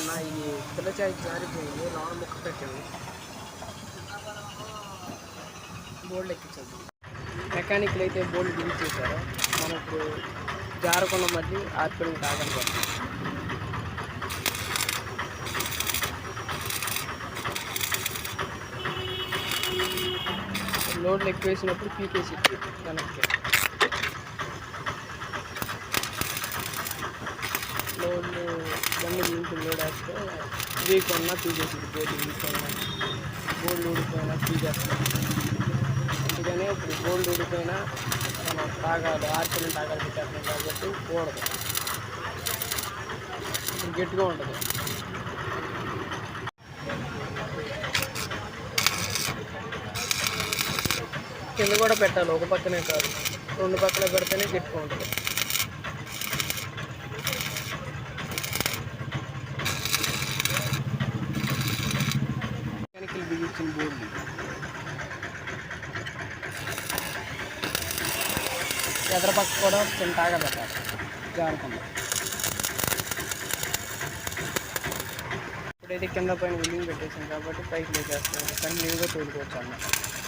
అన్న ఇది పిల్లచాయి జారిపోయింది లోన ముక్క పెట్టాము బోర్డు ఎక్కించదు మెకానిక్లు అయితే బోర్డు బిగించేశారు మనకు జారకుండా మళ్ళీ ఆర్పిల్ కాగని లోడ్లు ఎక్కువ వేసినప్పుడు పీకేసి వెనక్కి. లోడ్ వేస్తే వీక్ ఉన్నా పీకేసి బోర్డు వీక్ ఉన్నా గోల్డ్ ఊడిపోయినా పీకేస్తాం అందుకనే ఇప్పుడు గోల్డ్ ఊడిపోయినా మనం తాగాలి ఆర్పిల్ తాగాలి పెట్టేస్తాం కాబట్టి కూడదు. గట్టిగా ఉండదు కింద కూడా పెట్టాలి ఒక పక్కనే కాదు. రెండు పక్కన పెడితేనే గట్టిగా ఉంటుంది. మెకానికల్ బిగించిన బోర్డు ఎదరపక్క కూడా చిన్న తాగా పెట్టాలి ఇప్పుడైతే కింద పైన విల్లింగ్ పెట్టేసాం కాబట్టి పైకి లేచేస్తాం కంటిన్యూగా తోడుకోవచ్చు అన్నమాట.